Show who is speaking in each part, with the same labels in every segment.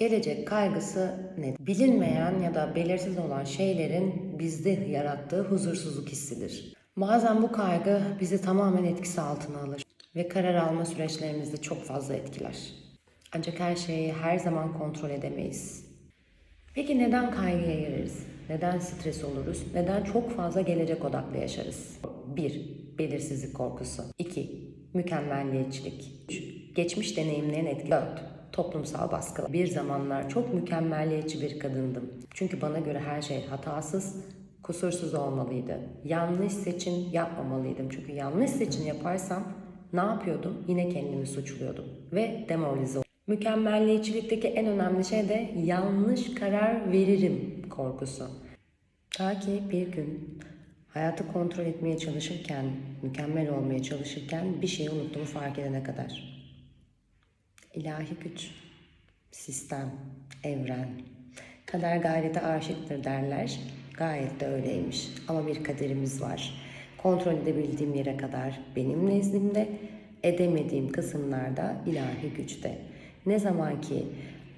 Speaker 1: gelecek kaygısı ne? Bilinmeyen ya da belirsiz olan şeylerin bizde yarattığı huzursuzluk hissidir. Bazen bu kaygı bizi tamamen etkisi altına alır ve karar alma süreçlerimizde çok fazla etkiler. Ancak her şeyi her zaman kontrol edemeyiz. Peki neden kaygıya gireriz? Neden stres oluruz? Neden çok fazla gelecek odaklı yaşarız? 1. Belirsizlik korkusu. 2. Mükemmelliyetçilik. 3. Geçmiş deneyimlerin etkisi. 4. Toplumsal baskı. Bir zamanlar çok mükemmelliyetçi bir kadındım. Çünkü bana göre her şey hatasız, kusursuz olmalıydı. Yanlış seçim yapmamalıydım. Çünkü yanlış seçim yaparsam ne yapıyordum? Yine kendimi suçluyordum ve demoralize oldum. Mükemmelliyetçilikteki en önemli şey de yanlış karar veririm korkusu. Ta ki bir gün hayatı kontrol etmeye çalışırken, mükemmel olmaya çalışırken bir şeyi unuttuğumu fark edene kadar. İlahi güç, sistem, evren. Kader gayrete aşıktır derler. Gayet de öyleymiş. Ama bir kaderimiz var. Kontrol edebildiğim yere kadar benim nezdimde, edemediğim kısımlarda ilahi güçte. Ne zaman ki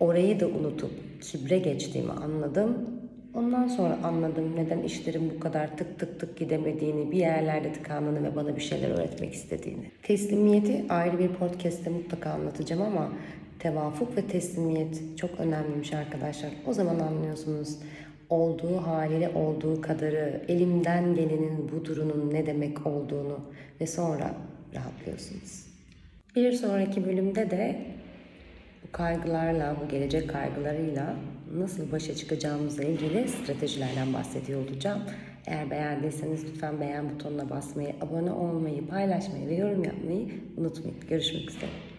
Speaker 1: orayı da unutup kibre geçtiğimi anladım, ondan sonra anladım neden işlerin bu kadar tık tık tık gidemediğini, bir yerlerde tıkandığını ve bana bir şeyler öğretmek istediğini. Teslimiyeti ayrı bir podcast'te mutlaka anlatacağım ama tevafuk ve teslimiyet çok önemliymiş arkadaşlar. O zaman anlıyorsunuz olduğu haliyle olduğu kadarı, elimden gelenin bu durumun ne demek olduğunu ve sonra rahatlıyorsunuz. Bir sonraki bölümde de bu kaygılarla, bu gelecek kaygılarıyla nasıl başa çıkacağımızla ilgili stratejilerden bahsediyor olacağım. Eğer beğendiyseniz lütfen beğen butonuna basmayı, abone olmayı, paylaşmayı ve yorum yapmayı unutmayın. Görüşmek üzere.